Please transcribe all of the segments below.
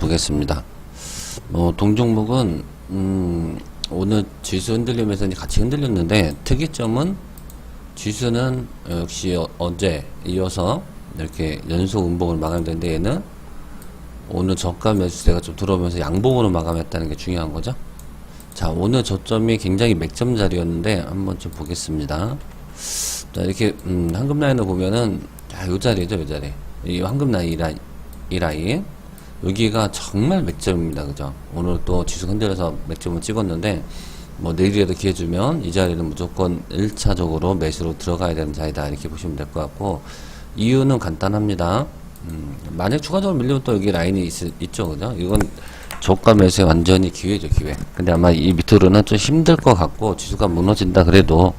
보겠습니다. 뭐 동종목은 음, 오늘 지수 흔들리면서 같이 흔들렸는데 특이점은 지수는 역시 어, 어제 이어서 이렇게 연속 음봉을 마감했는데 얘는 오늘 저가 매수세가 좀 들어오면서 양봉으로 마감했다는 게 중요한 거죠. 자, 오늘 저점이 굉장히 맥점 자리였는데 한번 좀 보겠습니다. 자, 이렇게 음, 황금 라인을 보면은 자, 요 자리죠, 요 자리. 이 황금 라인, 이 라인. 여기가 정말 맥점입니다, 그죠? 오늘 또 지수 흔들려서 맥점을 찍었는데 뭐 내일이라도 기회 주면 이 자리는 무조건 1차적으로 매수로 들어가야 되는 자리다 이렇게 보시면 될 것 같고 이유는 간단합니다. 음, 만약 추가적으로 밀리면 또 여기 라인이 있, 있죠, 그죠? 이건 저가 매수의 완전히 기회죠, 기회. 근데 아마 이 밑으로는 좀 힘들 것 같고 지수가 무너진다 그래도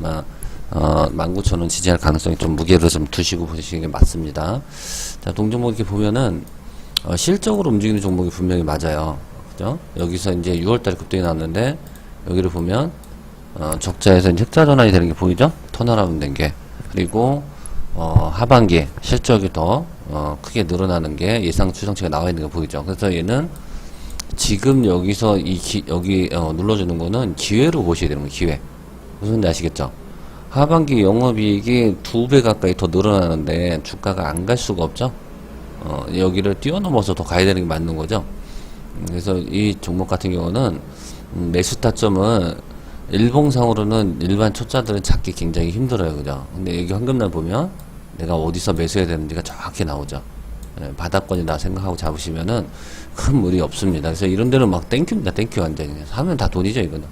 아마 어, 19,000원 지지할 가능성이 좀 무게를 좀 두시고 보시는 게 맞습니다. 자, 동종목 이렇게 보면은 어, 실적으로 움직이는 종목이 분명히 맞아요. 그죠? 여기서 이제 6월달에 급등이 나왔는데 여기를 보면 어, 적자에서 이제 흑자 전환이 되는 게 보이죠? 턴어라운드 된 게. 그리고 어, 하반기에 실적이 더 어, 크게 늘어나는 게 예상 추정치가 나와 있는 게 보이죠. 그래서 얘는 지금 여기서 이 기, 여기 어, 눌러주는 거는 기회로 보셔야 되는 거예요. 기회. 무슨 말인지 아시겠죠? 하반기 영업이익이 두 배 가까이 더 늘어나는데 주가가 안 갈 수가 없죠. 어, 여기를 뛰어넘어서 더 가야 되는 게 맞는 거죠. 음, 그래서 이 종목 같은 경우는 음, 매수 타점은 일봉상으로는 일반 초짜들은 잡기 굉장히 힘들어요, 그죠? 근데 여기 황금날 보면 내가 어디서 매수해야 되는지가 정확히 나오죠. 예, 바닥권이다 생각하고 잡으시면은 큰 무리 없습니다. 그래서 이런 데는 막 땡큐입니다, 땡큐 완전히. 하면 다 돈이죠, 이거는.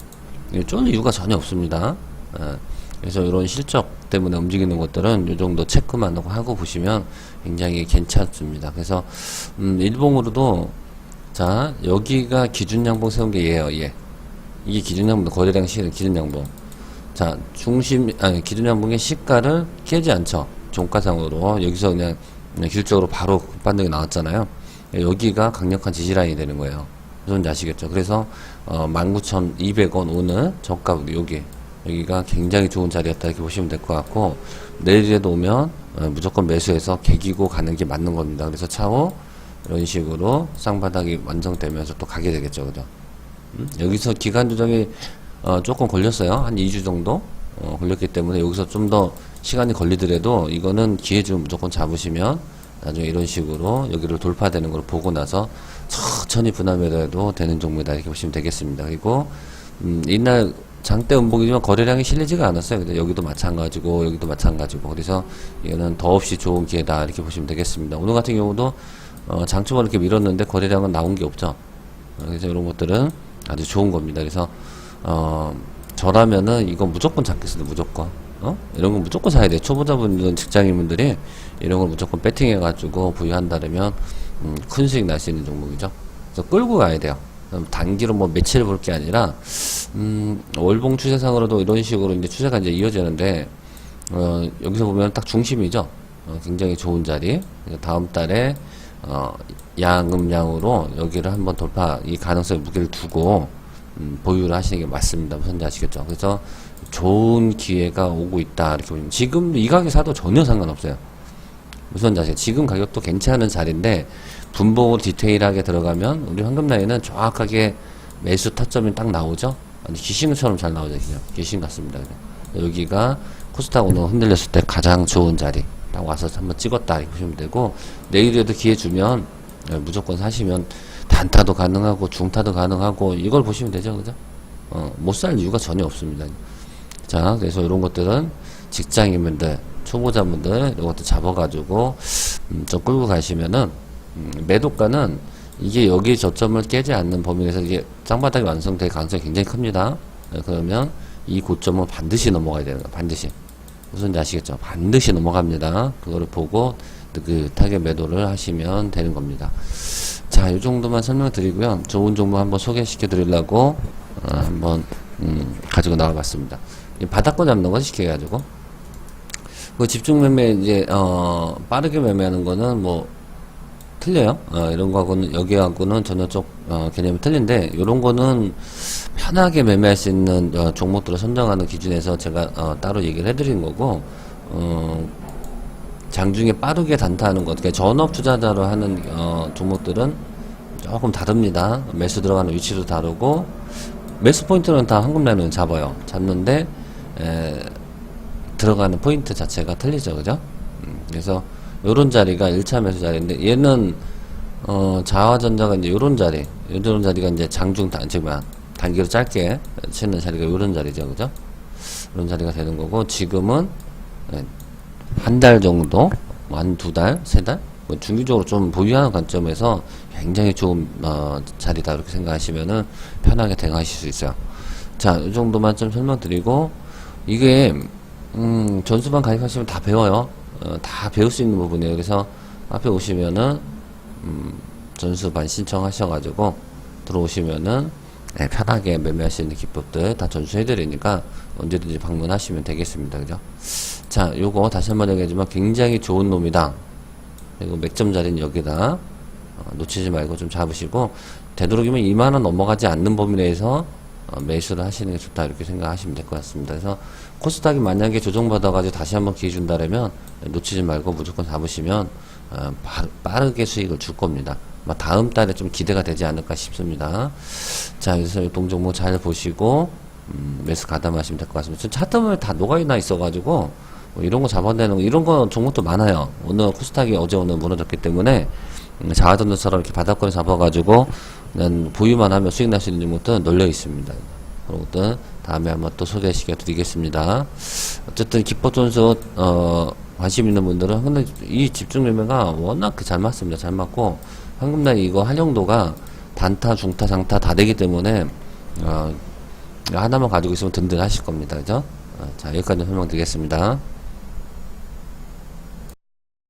이거 쫄 이유가 전혀 없습니다. 예, 그래서 이런 실적 때문에 움직이는 것들은 이 정도 체크만 하고 보시면 굉장히 괜찮습니다. 그래서 음, 일봉으로도 자 여기가 기준 양봉 세운 게 얘예요, 얘. 이게 기준 양봉 거래량 시 기준 양봉. 자 중심 아니 기준 양봉의 시가를 깨지 않죠. 종가상으로 여기서 그냥, 기술적으로 바로 반등이 나왔잖아요. 여기가 강력한 지지라인이 되는 거예요. 무슨 아시겠죠? 그래서 어, 19,200원 오늘 저가 여기 여기가 굉장히 좋은 자리였다 이렇게 보시면 될 것 같고 내일에도 오면 어, 무조건 매수해서 개기고 가는 게 맞는 겁니다. 그래서 차후 이런 식으로 쌍바닥이 완성되면서 또 가게 되겠죠, 그죠? 음? 여기서 기간 조정이 어, 조금 걸렸어요. 한 2주 정도 어, 걸렸기 때문에 여기서 좀 더 시간이 걸리더라도 이거는 기회 좀 무조건 잡으시면 나중에 이런 식으로 여기를 돌파되는 걸 보고 나서 천천히 분할매도해도 되는 종목이다 이렇게 보시면 되겠습니다. 그리고 음, 이날 장대 음봉이지만 거래량이 실리지가 않았어요. 근데 여기도 마찬가지고 여기도 마찬가지고 그래서 이거는 더없이 좋은 기회다 이렇게 보시면 되겠습니다. 오늘 같은 경우도 어, 장초반 이렇게 밀었는데 거래량은 나온 게 없죠. 어, 그래서 이런 것들은 아주 좋은 겁니다. 그래서 어, 저라면은 이건 무조건 잡겠습니다. 무조건. 어? 이런 건 무조건 사야 돼. 초보자분들은 직장인분들이 이런 걸 무조건 배팅해가지고 부여한다면 음, 큰 수익 날 수 있는 종목이죠. 그래서 끌고 가야 돼요. 단기로 뭐 며칠 볼 게 아니라 음, 월봉 추세상으로도 이런 식으로 이제 추세가 이제 이어지는데 어, 여기서 보면 딱 중심이죠. 어, 굉장히 좋은 자리. 다음 달에 어, 양음양으로 여기를 한번 돌파 이 가능성에 무게를 두고 음, 보유를 하시는 게 맞습니다. 무슨 아시겠죠? 그래서 좋은 기회가 오고 있다 이렇게 보면 지금 이 가격에 사도 전혀 상관없어요. 무슨 자세? 지금 가격도 괜찮은 자리인데 분봉으로 디테일하게 들어가면 우리 황금 라인은 정확하게 매수 타점이 딱 나오죠. 아니 귀신처럼 잘 나오죠, 그냥 귀신 같습니다. 그냥. 여기가 코스닥 오늘 흔들렸을 때 가장 좋은 자리 딱 와서 한번 찍었다 이렇게 보시면 되고 내일에도 기회 주면 예, 무조건 사시면 단타도 가능하고 중타도 가능하고 이걸 보시면 되죠, 그죠? 어, 못 살 이유가 전혀 없습니다. 자, 그래서 이런 것들은 직장인분들, 초보자분들 이런 것도 잡아가지고 음, 좀 끌고 가시면은 음, 매도가는 이게 여기 저점을 깨지 않는 범위 내에서 이게 쌍바닥이 완성될 가능성이 굉장히 큽니다. 네, 그러면 이 고점은 반드시 넘어가야 되는 거예요. 반드시. 무슨지 아시겠죠? 반드시 넘어갑니다. 그거를 보고 느긋하게 매도를 하시면 되는 겁니다. 자, 이 정도만 설명드리고요. 좋은 정보 한번 소개시켜 드리려고 어, 한번 음, 가지고 나와봤습니다. 이 바닥권 잡는 거 쉽게 해가지고 그 집중 매매 이제 어 빠르게 매매하는 거는 뭐 틀려요. 어, 이런 거하고는 여기하고는 전혀 쪽 어, 개념이 틀린데 이런 거는 편하게 매매할 수 있는 어, 종목들을 선정하는 기준에서 제가 어, 따로 얘기를 해드린 거고 어, 장중에 빠르게 단타하는 것, 그러니까 전업 투자자로 하는 어, 종목들은 조금 다릅니다. 매수 들어가는 위치도 다르고 매수 포인트는 다 황금 라인은 잡아요. 잡는데 에, 들어가는 포인트 자체가 틀리죠, 그죠? 음, 그래서 요런 자리가 1차 매수 자리인데 얘는 어, 자화전자가 이제 요런 자리, 요런 자리가 이제 장중 단, 즉, 뭐야, 단기로 짧게 치는 자리가 요런 자리죠, 그죠? 이런 자리가 되는 거고, 지금은, 한 달 정도, 뭐한두 달, 세 달, 뭐 중기적으로 좀 보유하는 관점에서 굉장히 좋은, 어, 자리다, 이렇게 생각하시면은 편하게 대응하실 수 있어요. 자, 이 정도만 좀 설명드리고, 이게, 음, 전수반 가입하시면 다 배워요. 어, 다 배울 수 있는 부분이에요. 그래서 앞에 오시면은, 음, 전수반 신청하셔가지고 들어오시면은 네, 편하게 매매할 수 있는 기법들 다 전수해드리니까 언제든지 방문하시면 되겠습니다. 그죠? 자, 요거 다시 한 번 얘기하지만 굉장히 좋은 놈이다. 그리고 맥점 자리는 여기다 어, 놓치지 말고 좀 잡으시고 되도록이면 2만원 넘어가지 않는 범위 내에서 어, 매수를 하시는 게 좋다 이렇게 생각하시면 될 것 같습니다. 그래서 코스닥이 만약에 조정받아가지고 다시 한번 기회 준다라면 놓치지 말고 무조건 잡으시면 어, 바- 빠르게 수익을 줄 겁니다. 다음 달에 좀 기대가 되지 않을까 싶습니다. 자, 그래서 이 동종목 잘 보시고 음, 매수 가담하시면 될 것 같습니다. 지금 차트물 다 녹아있나 있어가지고 뭐 이런 거 잡아내는 거 이런 거 종목도 많아요. 오늘 코스닥이 어제 오늘 무너졌기 때문에 음, 자화전도처럼 이렇게 바닥권에 잡아가지고 그냥 보유만 하면 수익 날 수 있는 종목들은 널려 있습니다. 그런 것들 다음에 한번 또 소개시켜 드리겠습니다. 어쨌든 기법전수 어 관심 있는 분들은 근데 이 집중 매매가 워낙 그잘 맞습니다. 잘 맞고 황금날 이거 활용도가 단타, 중타, 장타 다 되기 때문에 어 하나만 가지고 있으면 든든하실 겁니다. 그죠? 어, 자 여기까지 설명드리겠습니다.